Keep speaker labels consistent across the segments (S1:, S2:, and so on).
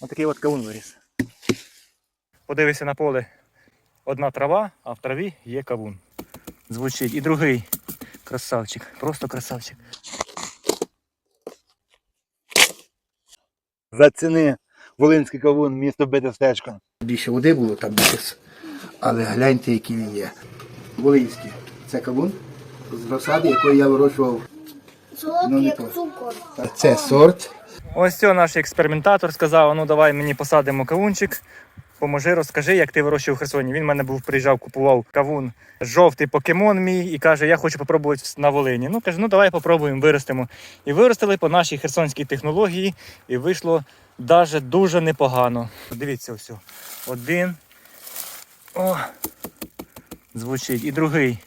S1: Отакий от кавун виріс. Подивися на поле. Одна трава, а в траві є кавун. Звучить. І другий красавчик. Просто красавчик.
S2: Заціни Волинський кавун, місто Бетестечко.
S3: Більше води було там більше. Але гляньте, який він є. Волинський. Це кавун з розсади, якої я вирощував.
S4: Солодкий,
S3: Ну,
S4: як цукор.
S3: Це сорт.
S1: Ось цього наш експериментатор сказав: ну давай мені посадимо кавунчик. Поможи, розкажи, як ти вирощував в Херсоні. Він в мене був, приїжджав, купував кавун, жовтий покемон мій, і каже, я хочу попробувати на Волині. Ну каже, ну давай попробуємо, виростимо. І виростили по нашій херсонській технології, і вийшло даже дуже непогано. Дивіться, ось. Один. О, звучить. І другий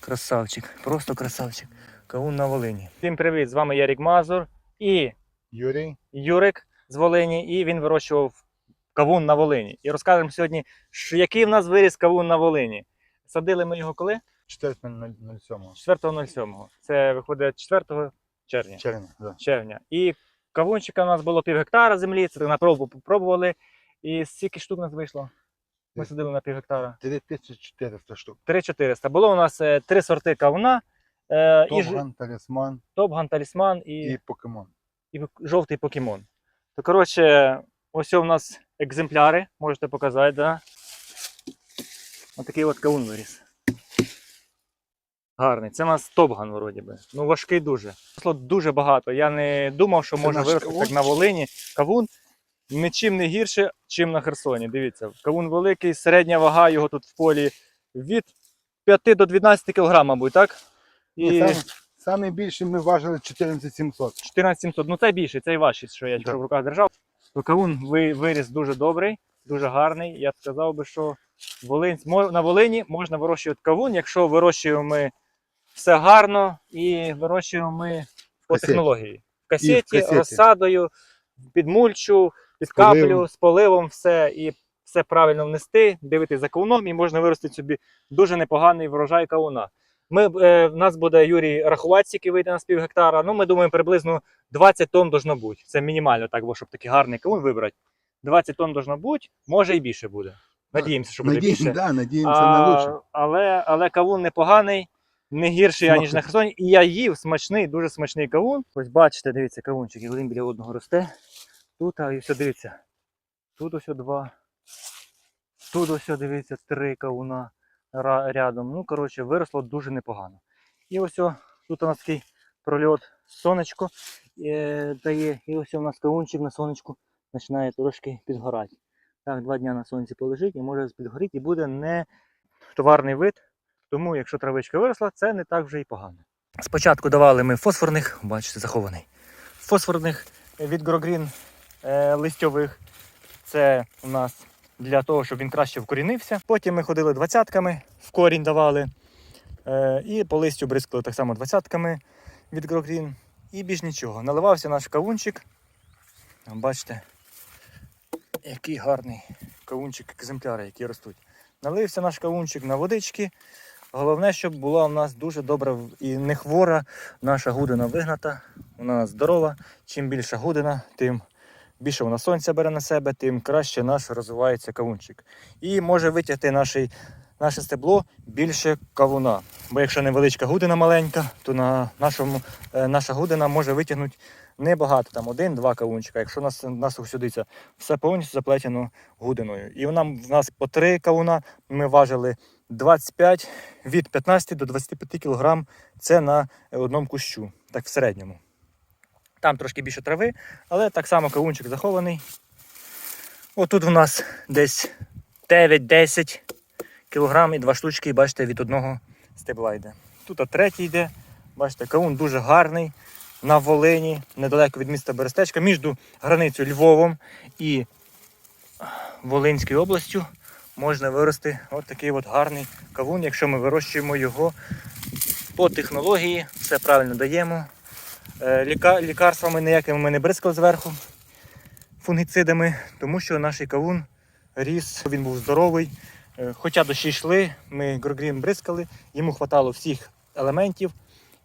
S1: красавчик. Просто красавчик. Кавун на Волині. Всім привіт! З вами Ярік Мазур і
S2: Юрій.
S1: Юрик з Волині, і він вирощував кавун на Волині. І розкажемо сьогодні, що який в нас виріс кавун на Волині. Садили ми його коли?
S2: 4.07.
S1: 4.07. Це виходить 4 червня.
S2: Червня. Да.
S1: червня. І кавунчика у нас було пів гектара землі, це на пробу попробували. І скільки штук у нас вийшло? Ми садили на пів гектара.
S2: 3400 штук.
S1: 3400. Було у нас е, три сорти кавуна. Е, і
S2: Топган, талісман
S1: Топган, талісман і
S2: і покемон.
S1: І жовтий покемон. То коротше, ось у нас екземпляри, можете показати, да? Отакий от кавун виріс. Гарний. Це у нас топган, вроді би. Ну, важкий дуже. Росло дуже багато. Я не думав, що
S2: Це
S1: можна вирости
S2: кавун?
S1: так на Волині. Кавун нічим не гірше, чим на Херсоні. Дивіться, кавун великий, середня вага його тут в полі від 5 до 12 кг, мабуть, так? І...
S2: І... саме більше ми важили 14700.
S1: 14700. Ну це більше, це і важче, що я
S2: Да.
S1: в руках держав. Кавун виріс дуже добрий, дуже гарний. Я б сказав би, що Волинь, на Волині можна вирощувати кавун, якщо вирощуємо ми все гарно і вирощуємо ми по
S2: касеті.
S1: технології. В касеті,
S2: касеті.
S1: розсадою, під мульчу, під
S2: З поливом.
S1: каплю, з поливом, все і все правильно внести, дивитись за кавуном, і можна виростити собі дуже непоганий врожай кавуна. Ми, е, в нас буде Юрій рахувати, скільки вийде на з пів гектара. Ну, ми думаємо, приблизно 20 тонн должно бути. Це мінімально, так, бо щоб такий гарний кавун вибрати. 20 тонн должно бути, може і більше буде. Надіємося, що буде
S2: Надіємося,
S1: більше.
S2: да, надіємося на лучше.
S1: Але, але кавун непоганий, не гірший,
S2: Смакує.
S1: аніж на Херсоні. І я їв смачний, дуже смачний кавун. Ось бачите, дивіться, кавунчик, один біля одного росте. Тут, а і все, дивіться. Тут ось два. Тут ось, дивіться, три кавуна рядом. Ну, коротше, виросло дуже непогано. І ось о, тут у нас такий прольот сонечко е, дає. І ось у нас кавунчик на сонечку починає трошки підгорати. Так, два дня на сонці полежить і може підгоріти, і буде не товарний вид. Тому, якщо травичка виросла, це не так вже і погано. Спочатку давали ми фосфорних, бачите, захований. Фосфорних від Grogreen е, листьових. Це у нас для того, щоб він краще вкорінився. Потім ми ходили двадцятками, в корінь давали. Е, і по листю бризкали так само двадцятками від Grogreen. І більш нічого. Наливався наш кавунчик. Бачите, який гарний кавунчик, екземпляри, які ростуть. Налився наш кавунчик на водички. Головне, щоб була у нас дуже добра і не хвора наша гудина вигната. Вона здорова. Чим більша гудина, тим більше вона сонця бере на себе, тим краще наш розвивається кавунчик. І може витягти наш, наше стебло більше кавуна. Бо якщо невеличка гудина маленька, то на нашому, е, наша гудина може витягнути небагато, там один-два кавунчика. Якщо у нас, нас усюдиться все повністю заплетено гудиною. І вона в нас по три кавуна ми важили 25 від 15 до 25 кг. Це на одному кущу, так в середньому. Там трошки більше трави, але так само кавунчик захований. Отут у нас десь 9-10 кг і два штучки, бачите, від одного стебла йде. Тут а третій йде. Бачите, кавун дуже гарний на Волині, недалеко від міста Берестечка, між границею Львовом і Волинською областю можна вирости от такий от гарний кавун, якщо ми вирощуємо його по технології, все правильно даємо. Е, Ліка, лікарствами ніякими ми не бризкали зверху фунгіцидами, тому що наш кавун ріс, він був здоровий. Е, Хоча дощі йшли, ми Грогрін бризкали, йому хватало всіх елементів.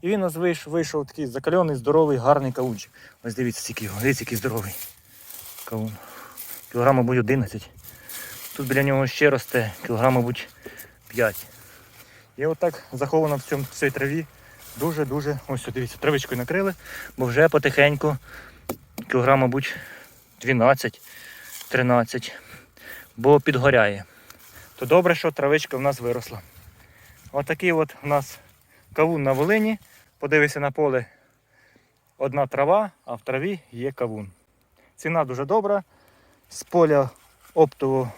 S1: І він у нас вийшов, вийшов такий закальоний, здоровий, гарний кавунчик. Ось дивіться, скільки його, дивіться, який здоровий кавун. кілограм, мабуть, 11. Тут біля нього ще росте кілограм, мабуть, 5. І отак заховано в цьому в цій траві. Дуже-дуже, ось дивіться, травичкою накрили, бо вже потихеньку кілограм, мабуть, 12, 13, бо підгоряє. То добре, що травичка в нас виросла. Отакий от у нас кавун на Волині. Подивися на поле одна трава, а в траві є кавун. Ціна дуже добра. З поля оптово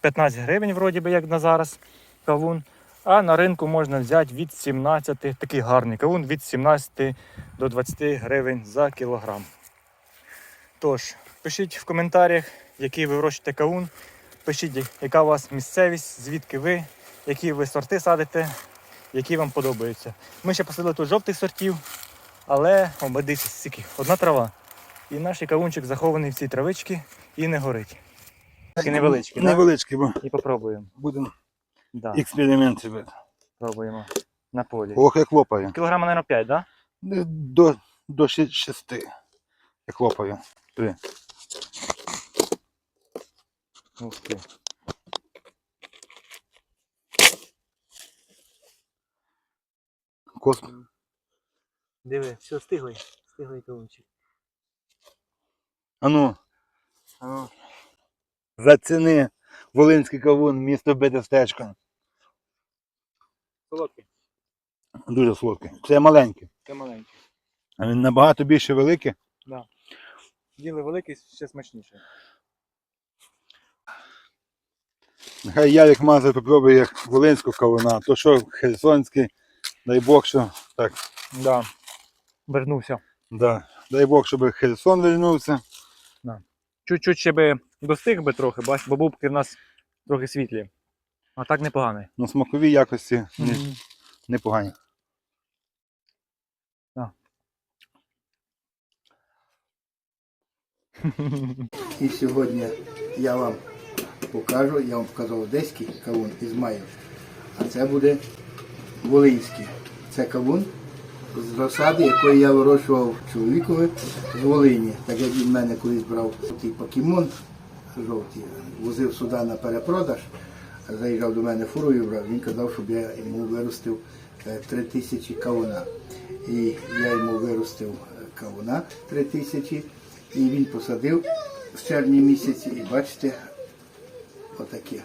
S1: 15 гривень, вроді би, як на зараз кавун. А на ринку можна взяти від 17, такий гарний кавун, від 17 до 20 гривень за кілограм. Тож, пишіть в коментарях, який ви вирощуєте кавун. Пишіть, яка у вас місцевість, звідки ви, які ви сорти садите, які вам подобаються. Ми ще посадили тут жовтих сортів, але обидиться стільки. Одна трава. І наш кавунчик захований в цій травичці і не горить. Такий невеличкий, так?
S2: Невеличкий, бо
S1: І попробуємо.
S2: будемо
S1: Да,
S2: експеримент робити.
S1: пробуємо на полі.
S2: Ох, як лопає.
S1: Кілограма, мабуть, 5, так?
S2: Десь До, до ши- шести. Як лопає. Три.
S1: Да? Ух ти.
S2: Кос...
S1: Диви, все, стиглий. Стиглий кавунчик.
S2: Ану,
S1: А,
S2: заціни Волинський кавун, місто Бедестечко.
S1: солодкий.
S2: Дуже солодкий. Це маленький.
S1: Це маленький.
S2: А він набагато більше великий.
S1: Діли великий, ще смачніше.
S2: Нехай Ярик Мазер попробує як Волинського кавуна, то що Херсонський, дай Бог, що так,
S1: Да. Вернувся.
S2: да. дай Бог, щоб Херсон вернувся.
S1: Чуть-чуть ще би достиг би трохи, бач, бо бубки в нас трохи світлі. А так непоганий.
S2: На смаковій якості не-
S1: Мгм.
S2: непогані.
S3: І сьогодні я вам покажу, я вам показав одеський кавун із Ізмаїл, а це буде волинський. Це кавун з розсади, якої я вирощував чоловікові з Волині. Так як він в мене колись брав такий покемон жовтий, возив сюди на перепродаж, заїжджав до мене фурою брав, він казав, щоб я йому виростив е, три тисячі кавуна. І я йому виростив е, кавуна три тисячі, і він посадив в червні місяці, і бачите, отаке,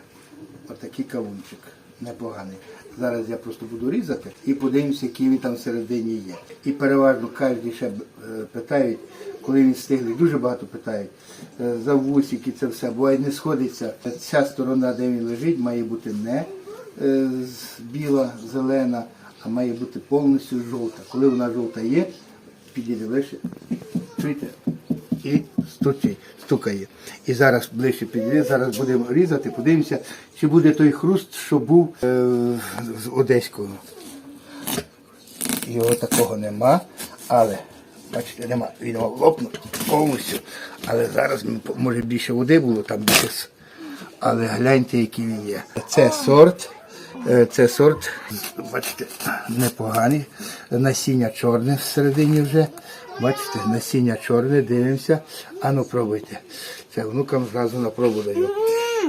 S3: отакий кавунчик непоганий. Зараз я просто буду різати і подивимося, який він там всередині є. І переважно кожен ще е, питають, коли він стиглий, дуже багато питають е, за вусики, це все, буває не сходиться. Ця сторона, де він лежить, має бути не е, біла, зелена, а має бути повністю жовта. Коли вона жовта є, підійде ближче, чуєте? І стучить, стукає. І зараз ближче підійде, зараз будемо різати, подивимося, чи буде той хруст, що був е, з одеського. Його такого нема, але бачите, нема. Він лопнув повністю. Але зараз може більше води було, там більше. Але гляньте, який він є. Це сорт. е, Це сорт, бачите, непоганий. Насіння чорне всередині вже. Бачите, насіння чорне, дивимося. Ану, пробуйте. Це внукам зразу на пробу даю.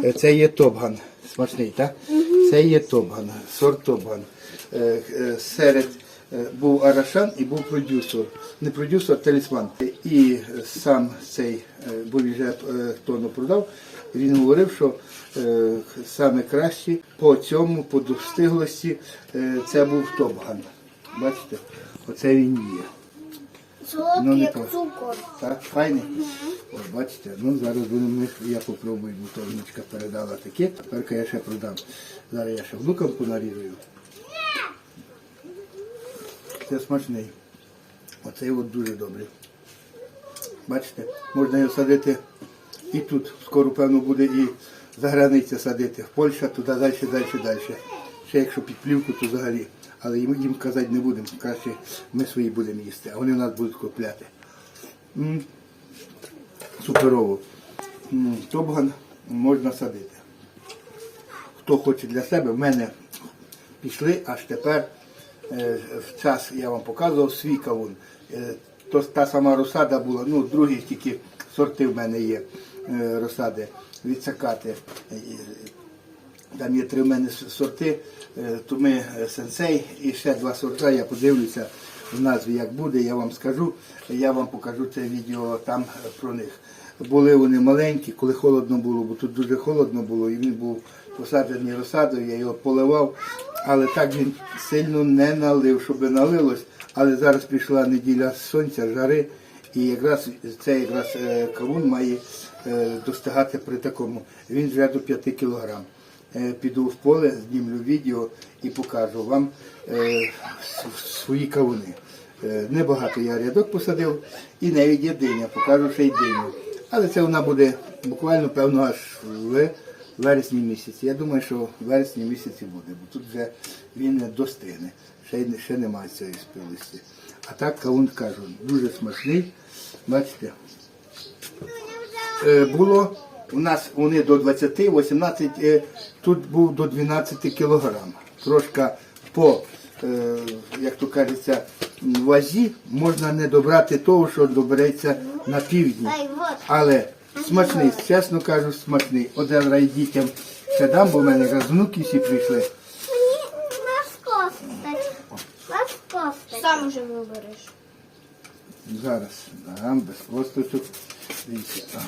S3: Е, Це є топган. Смачний, так? Це є топган, сорт топган. Е, е, Серед був Арашан і був продюсер. Не продюсер, а талісман. І сам цей, вже е, продав, він говорив, що саме краще по цьому, по достиглості, це був топган. Бачите, оце він є.
S4: Солодкий
S3: Ну, не
S4: як
S3: то.
S4: цукор.
S3: Так, файний. Ось бачите, ну зараз будемо, ми- я попробую, бо то внучка передала таке, тепер я ще продам. Зараз я ще внукам понарізую. Це смачний. Оцей от дуже добрий. Бачите, можна його садити і тут. Скоро, певно, буде і за границю садити. В Польща, туди далі, далі, далі. Ще якщо під плівку, то взагалі. Але їм, їм казати не будемо. Краще ми свої будемо їсти, а вони нас будуть купляти. Суперово. М, Топган можна садити. Хто хоче для себе, в мене пішли аж тепер. е, В час я вам показував свій кавун. Е, То та сама розсада була, ну, другі тільки сорти в мене є. е, розсади відсакати. Там є три в мене сорти, е, то ми е, сенсей і ще два сорта. Я подивлюся в назві, як буде, я вам скажу. Я вам покажу це відео там е, про них. Були вони маленькі, коли холодно було, бо тут дуже холодно було, і він був посаджений розсадою, я його поливав, але так він сильно не налив, щоб налилось. Але зараз пішла неділя сонця, жари, і якраз цей якраз кавун має достигати при такому. Він вже до 5 кілограм. Е, Піду в поле, знімлю відео і покажу вам е, свої кавуни. Е, Небагато я рядок посадив і навіть є диня, покажу ще й диню. Але це вона буде буквально, певно, аж в вересні місяці. Я думаю, що в вересні місяці буде, бо тут вже він достигне. Ще, ще немає цієї спілості. А так кавун кажу, дуже смачний. Бачите, було у нас вони до 20, 18, е, тут був до 12 кілограм. Трошка по, е, як то кажеться, вазі можна не добрати того, що добереться на півдні. Але смачний, чесно кажу, смачний. Один раз дітям ще дам, бо в мене якраз внуки всі прийшли.
S5: Сам уже вибереш.
S3: Зараз дам без косточок. Дивіться.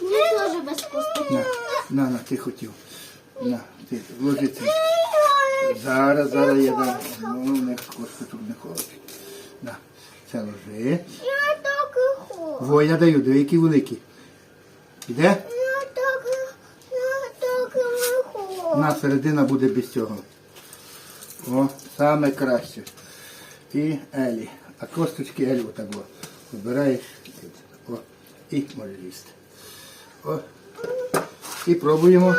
S5: Мені теж без косточок.
S3: На, на, на, ти хотів. На, ти, ложи це. Зараз, зараз я дам. Ну, не косточок не хоче. На, це ложи.
S4: Я так і хочу.
S3: Во, я даю, диви, які великі. Іде?
S4: Я так я так і хочу.
S3: На середина буде без цього. О, саме краще. І Елі. А косточки Елі отак о. Вибираєш. О, і можеш їсти. О. І пробуємо.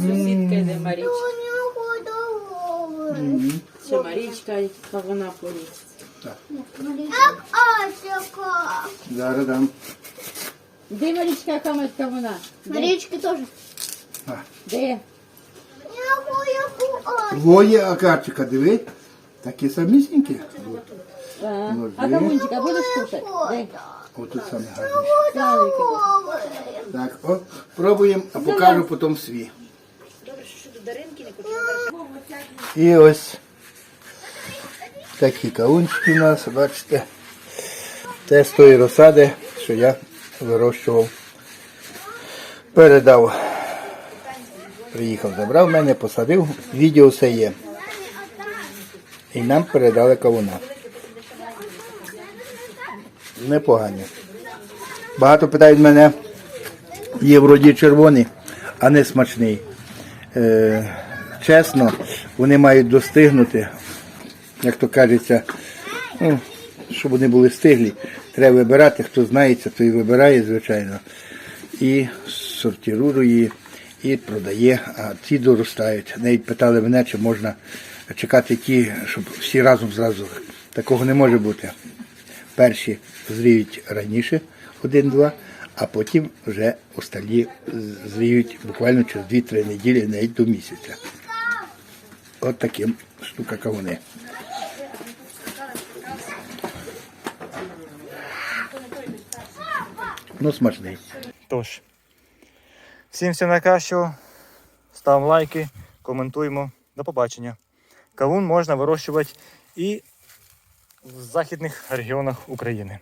S4: Я подавала.
S6: Сусідка йде Марічка.
S4: Я подавала.
S3: М,
S6: Ще Марічка, і вона політься.
S4: Як Асіка.
S3: Зараз дам.
S6: Де Марічка, яка матка вона? Де?
S5: Марічки теж.
S3: А.
S6: Де?
S4: Я хочу Асіка.
S3: Двоє акарчика, диви. Такі самісінькі.
S6: А,
S3: Може.
S6: а кавунчика будеш кушати? Де?
S3: Отут саме гарні.
S6: Славненький.
S3: Так, о, пробуємо, а покажу потім свій. І ось такі каунчики у нас, бачите. Те з тої розсади, що я вирощував. Передав. Приїхав, забрав мене, посадив, відео все є. І нам передали кавуна. Непогані. Багато питають мене, є вроді червоний, а не смачний. Е, чесно, вони мають достигнути, як то кажеться, ну, щоб вони були стиглі. Треба вибирати, хто знається, той вибирає, звичайно. І сортирує, і продає, а ці доростають. Навіть питали мене, чи можна чекати ті, щоб всі разом зразу. Такого не може бути. Перші зріють раніше, один-два, а потім вже остальні зріють буквально через 2-3 неділі, навіть до місяця. От таким штука. Ну, смачний.
S1: Тож, всім всього найкращого. Ставимо лайки, коментуємо. До побачення. Кавун можна вирощувати і в західних регіонах України.